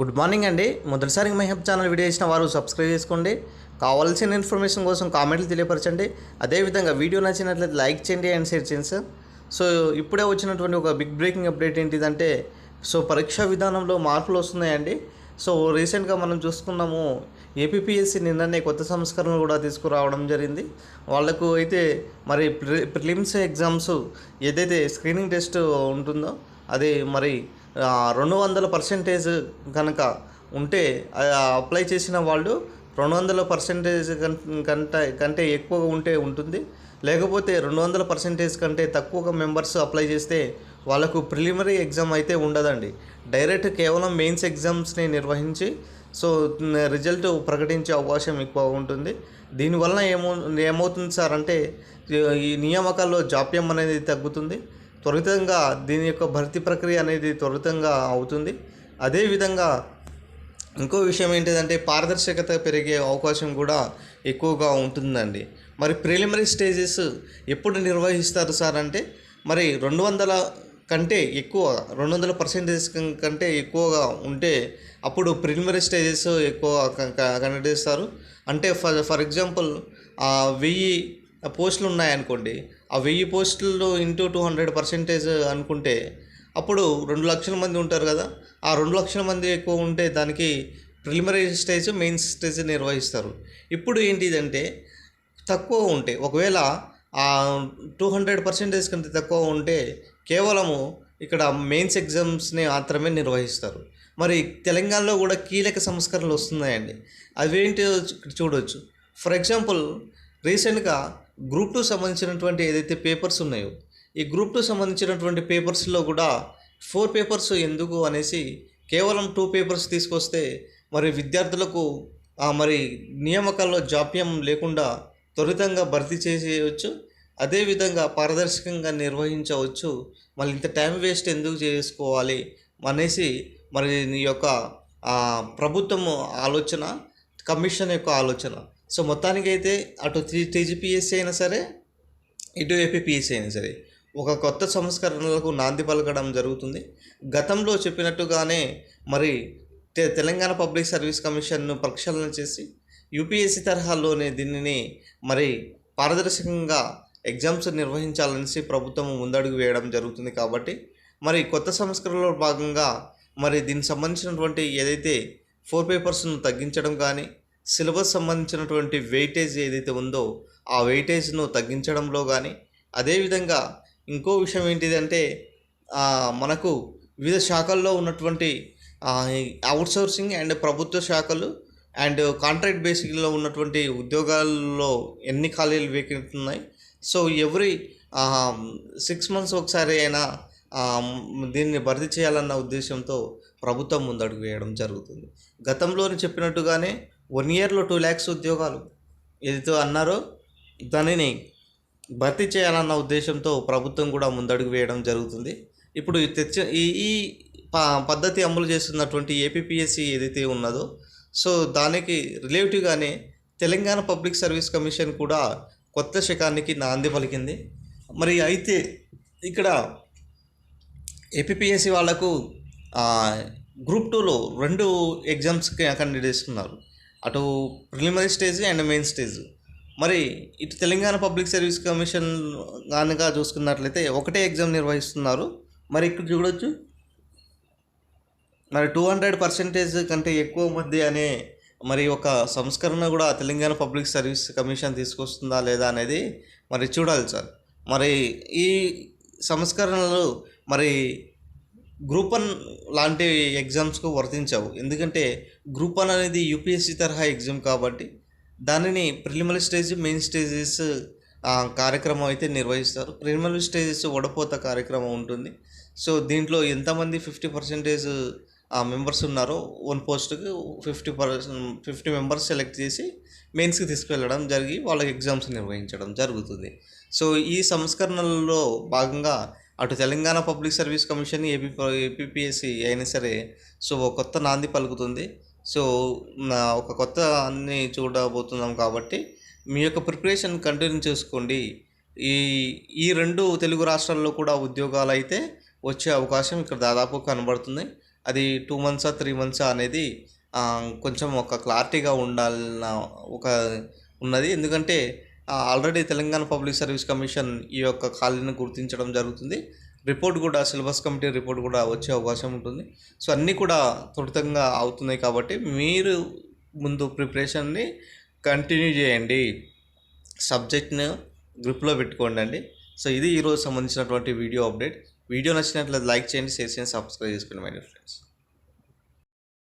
Good morning అండి. మొదటిసారి my help channel video ఇచ్చిన వారు సబ్స్క్రైబ్ చేసుకోండి. కావాల్సిన ఇన్ఫర్మేషన్ కోసం కామెంట్లు తెలియపరచండి. అదేవిధంగా వీడియో నచ్చినట్లయితే లైక్ చేయండి అండ్ షేర్ చేయండి సార్. సో ఇప్పుడే వచ్చినటువంటి ఒక బిగ్ బ్రేకింగ్ అప్డేట్ ఏంటిదంటే సో పరీక్షా విధానంలో మార్పులు వస్తున్నాయండి. సో రీసెంట్గా మనం చూసుకున్నాము ఏపీపీఎస్సీ నిన్ననే కొత్త సంస్కరణలు కూడా తీసుకురావడం జరిగింది. వాళ్ళకు అయితే మరి ప్రి ప్రిలిమ్స్ ఎగ్జామ్స్ ఏదైతే స్క్రీనింగ్ టెస్ట్ ఉంటుందో అది మరి రెండు వందల పర్సెంటేజ్ కనుక ఉంటే అప్లై చేసిన వాళ్ళు రెండు వందల పర్సెంటేజ్ కంటే కంటే ఎక్కువగా ఉంటే ఉంటుంది. లేకపోతే రెండు వందల పర్సెంటేజ్ కంటే తక్కువగా మెంబర్స్ అప్లై చేస్తే వాళ్ళకు ప్రిలిమినరీ ఎగ్జామ్ అయితే ఉండదండి. డైరెక్ట్ కేవలం మెయిన్స్ ఎగ్జామ్స్ని నిర్వహించి సో రిజల్ట్ ప్రకటించే అవకాశం ఎక్కువ ఉంటుంది. దీనివల్ల ఏమో ఏమవుతుంది సార్ అంటే ఈ నియామకాల్లో జాప్యం అనేది తగ్గుతుంది. త్వరితంగా దీని యొక్క భర్తీ ప్రక్రియ అనేది త్వరితంగా అవుతుంది. అదేవిధంగా ఇంకో విషయం ఏంటిదంటే పారదర్శకత పెరిగే అవకాశం కూడా ఎక్కువగా ఉంటుందండి. మరి ప్రిలిమినరీ స్టేజెస్ ఎప్పుడు నిర్వహిస్తారు సార్ అంటే మరి రెండు వందల కంటే ఎక్కువ రెండు వందల పర్సెంటేజ్ కంటే ఎక్కువగా ఉంటే అప్పుడు ప్రిలిమినరీ స్టేజెస్ ఎక్కువ కండక్ట్ చేస్తారు. అంటే ఫర్ ఫర్ ఎగ్జాంపుల్ వెయ్యి పోస్టులు ఉన్నాయనుకోండి ఆ వెయ్యి పోస్టులు ఇంటూ టూ హండ్రెడ్ పర్సెంటేజ్ అనుకుంటే అప్పుడు రెండు లక్షల మంది ఉంటారు కదా ఆ రెండు లక్షల మంది ఎక్కువ ఉంటే దానికి ప్రిలిమినరీ స్టేజ్ మెయిన్ స్టేజ్ నిర్వహిస్తారు. ఇప్పుడు ఏంటిదంటే తక్కువ ఉంటే ఒకవేళ ఆ టూ హండ్రెడ్ పర్సెంటేజ్ కంటే తక్కువ ఉంటే కేవలము ఇక్కడ మెయిన్స్ ఎగ్జామ్స్ని మాత్రమే నిర్వహిస్తారు. మరి తెలంగాణలో కూడా కీలక సంస్కరణలు వస్తున్నాయండి. అవేంటి చూడవచ్చు ఫర్ ఎగ్జాంపుల్ రీసెంట్గా గ్రూప్ టూ సంబంధించినటువంటి ఏదైతే పేపర్స్ ఉన్నాయో ఈ గ్రూప్ టూ సంబంధించినటువంటి పేపర్స్లో కూడా ఫోర్ పేపర్స్ ఎందుకు అనేసి కేవలం టూ పేపర్స్ తీసుకొస్తే మరి విద్యార్థులకు మరి నియామకాల్లో జాప్యం లేకుండా త్వరితంగా భర్తీ చేసేయవచ్చు అదేవిధంగా పారదర్శకంగా నిర్వహించవచ్చు. మళ్ళీ ఇంత టైం వేస్ట్ ఎందుకు చేసుకోవాలి అనేసి మరి ఈ యొక్క ప్రభుత్వము ప్రభుత్వం ఆలోచన కమిషన్ యొక్క ఆలోచన. సో మొత్తానికైతే అటు త్రీ టీజీపీఎస్సీ అయినా సరే ఇటు ఏపీపీఎస్సీ అయినా సరే ఒక కొత్త సంస్కరణలకు నాంది పలకడం జరుగుతుంది. గతంలో చెప్పినట్టుగానే మరి తె తెలంగాణ పబ్లిక్ సర్వీస్ కమిషన్ను ప్రక్షాళన చేసి యూపీఎస్సీ తరహాలోనే దీనిని మరి పారదర్శకంగా ఎగ్జామ్స్ నిర్వహించాలనేసి ప్రభుత్వం ముందడుగు వేయడం జరుగుతుంది కాబట్టి మరి కొత్త సంస్కరణలో భాగంగా మరి దీనికి సంబంధించినటువంటి ఏదైతే ఫోర్ పేపర్స్ను తగ్గించడం కానీ సిలబస్ సంబంధించినటువంటి వెయిటేజ్ ఏదైతే ఉందో ఆ వెయిటేజ్ను తగ్గించడంలో కానీ అదేవిధంగా ఇంకో విషయం ఏంటిదంటే మనకు వివిధ శాఖల్లో ఉన్నటువంటి అవుట్సోర్సింగ్ అండ్ ప్రభుత్వ శాఖలు అండ్ కాంట్రాక్ట్ బేసిక్లో ఉన్నటువంటి ఉద్యోగాల్లో ఎన్ని ఖాళీలు వేకెంట్ ఉన్నాయి సో ఎవ్రీ సిక్స్ మంత్స్ ఒకసారి అయినా దీన్ని భర్తీ చేయాలన్న ఉద్దేశంతో ప్రభుత్వం ముందడుగు వేయడం జరుగుతుంది. గతంలోని చెప్పినట్టుగానే వన్ ఇయర్లో టూ ల్యాక్స్ ఉద్యోగాలు. ఏదైతే అన్నారో దానిని భర్తీ చేయాలన్న ఉద్దేశంతో ప్రభుత్వం కూడా ముందడుగు వేయడం జరుగుతుంది. ఇప్పుడు తెచ్చి తెచ్చ ఈ ఈ పద్ధతి అమలు చేస్తున్నటువంటి ఏపీపీఎస్సీ ఏదైతే ఉన్నదో సో దానికి రిలేటివ్గానే తెలంగాణ పబ్లిక్ సర్వీస్ కమిషన్ కూడా కొత్త శకానికి నాంది పలికింది. మరి అయితే ఇక్కడ ఏపీపీఎస్సీ వాళ్ళకు గ్రూప్ టూలో రెండు ఎగ్జామ్స్కి కండక్ట్ చేస్తున్నారు అటు preliminary stage and main stage మరి ఇటు తెలంగాణ పబ్లిక్ సర్వీస్ కమిషన్ కనుక చూసుకున్నట్లయితే ఒకటే ఎగ్జామ్ నిర్వహిస్తున్నారు. మరి ఇక్కడ చూడొచ్చు. మరి టూ హండ్రెడ్ పర్సెంటేజ్ కంటే ఎక్కువ మంది అనే మరి ఒక సంస్కరణ కూడా తెలంగాణ పబ్లిక్ సర్వీస్ కమిషన్ తీసుకొస్తుందా లేదా అనేది మరి చూడాలి సార్. మరి ఈ సంస్కరణలు మరి గ్రూప్ వన్ లాంటి ఎగ్జామ్స్కు వర్తించవు. ఎందుకంటే గ్రూప్ వన్ అనేది యూపీఎస్సీ తరహా ఎగ్జామ్ కాబట్టి దానిని ప్రిలిమినరీ స్టేజ్ మెయిన్ స్టేజెస్ కార్యక్రమం అయితే నిర్వహిస్తారు. ప్రిలిమినరీ స్టేజెస్ వడపోత కార్యక్రమం ఉంటుంది. సో దీంట్లో ఎంతమంది ఫిఫ్టీ పర్సెంటేజ్ మెంబర్స్ ఉన్నారో వన్ పోస్ట్కి fifty percent fifty members select చేసి మెయిన్స్కి తీసుకువెళ్ళడం జరిగి వాళ్ళకి ఎగ్జామ్స్ నిర్వహించడం జరుగుతుంది. సో ఈ సంస్కరణలలో భాగంగా అటు Telangana public service commission AP APPSC అయినా సరే సో ఒక కొత్త నాంది పలుకుతుంది. సో నా- ఒక కొత్త అన్ని చూడబోతున్నాం కాబట్టి మీ యొక్క ప్రిపరేషన్ కంటిన్యూ చేసుకోండి. ఈ ఈ రెండు తెలుగు రాష్ట్రాల్లో కూడా ఉద్యోగాలు అయితే వచ్చే అవకాశం ఇక్కడ దాదాపు కనబడుతుంది. అది టూ మంత్సా త్రీ మంత్సా అనేది కొంచెం ఒక క్లారిటీగా ఉండాలన్న ఒక ఉన్నది. ఎందుకంటే already Telangana public service commission ఈ యొక్క ఖాళీని గుర్తించడం జరుగుతుంది. రిపోర్ట్ కూడా సిలబస్ కమిటీ రిపోర్ట్ కూడా వచ్చే అవకాశం ఉంటుంది. సో అన్నీ కూడా త్వరితంగా అవుతున్నాయి కాబట్టి మీరు ముందు ప్రిపరేషన్ని కంటిన్యూ చేయండి. సబ్జెక్ట్ను గ్రూప్లో పెట్టుకోండి అండి. సో ఇది ఈరోజు సంబంధించినటువంటి వీడియో అప్డేట్ వీడియో నచ్చినట్లయితే లైక్ చేయండి షేర్ చేయండి సబ్స్క్రైబ్ చేసుకోండి మై ఫ్రెండ్స్